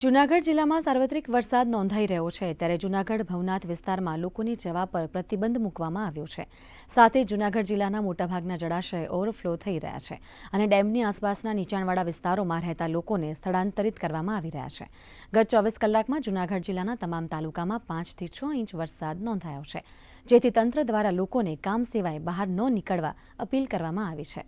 જૂનાગઢ જિલ્લામાં સાર્વત્રિક વરસાદ નોંધાઈ રહ્યો છે. ત્યારે જૂનાગઢ ભવનાથ વિસ્તારમાં લોકોની જવા પર પ્રતિબંધ મૂકવામાં આવ્યો છે. સાથે જૂનાગઢ જિલ્લાના મોટાભાગના જળાશય ઓવરફ્લો થઈ રહ્યા છે અને ડેમની આસપાસના નીચાણવાળા વિસ્તારોમાં રહેતા લોકોને સ્થળાંતરિત કરવામાં આવી રહ્યા છે. ગત ચોવીસ કલાકમાં જૂનાગઢ જિલ્લાના તમામ તાલુકામાં પાંચથી છ ઇંચ વરસાદ નોંધાયો છે, જેથી તંત્ર દ્વારા લોકોને કામ સિવાય બહાર ન નીકળવા અપીલ કરવામાં આવી છે.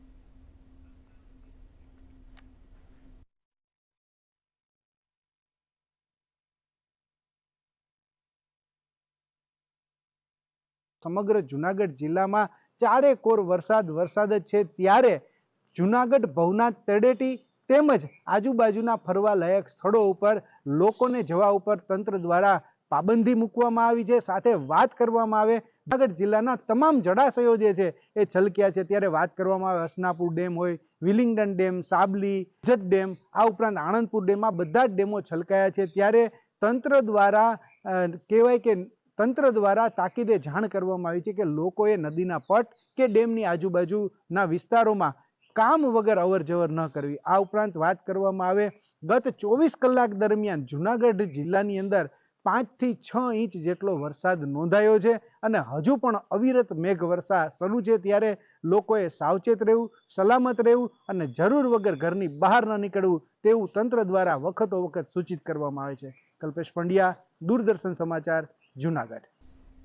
સમગ્ર જુનાગઢ જિલ્લામાં ચારે કોર વરસાદ વરસાદ જ છે. ત્યારે જુનાગઢ ભવનાથ તળેટી તેમજ આજુબાજુના ફરવા લાયક સ્થળો ઉપર લોકોને જવા ઉપર તંત્ર દ્વારા પાબંદી મૂકવામાં આવી છે. સાથે વાત કરવામાં આવે, જુનાગઢ જિલ્લાના તમામ જળાશયો જે છે એ છલક્યા છે. ત્યારે વાત કરવામાં આવે, હસનાપુર ડેમ હોય, Willingdon dam, Sabli Jat dam, આ ઉપરાંત આણંદપુર ડેમ, આ બધા જ ડેમો છલકાયા છે. ત્યારે તંત્ર દ્વારા કહેવાય કે તંત્ર દ્વારા તાકીદે જાણ કરવામાં આવી છે કે લોકોએ નદીના પટ કે ડેમની આજુબાજુના વિસ્તારોમાં કામ વગર અવરજવર ન કરવી. આ ઉપરાંત વાત કરવામાં આવે, ગત ચોવીસ કલાક દરમિયાન જુનાગઢ જિલ્લાની અંદર પાંચથી છ ઇંચ જેટલો વરસાદ નોંધાયો છે અને હજુ પણ અવિરત મેઘ શરૂ છે ત્યારે લોકોએ સાવચેત રહેવું, સલામત રહેવું અને જરૂર વગર ઘરની બહાર ન નીકળવું તેવું તંત્ર દ્વારા વખતો વખત સૂચિત કરવામાં આવે છે. કલ્પેશ પંડ્યા, દૂરદર્શન સમાચાર જુનાગઢ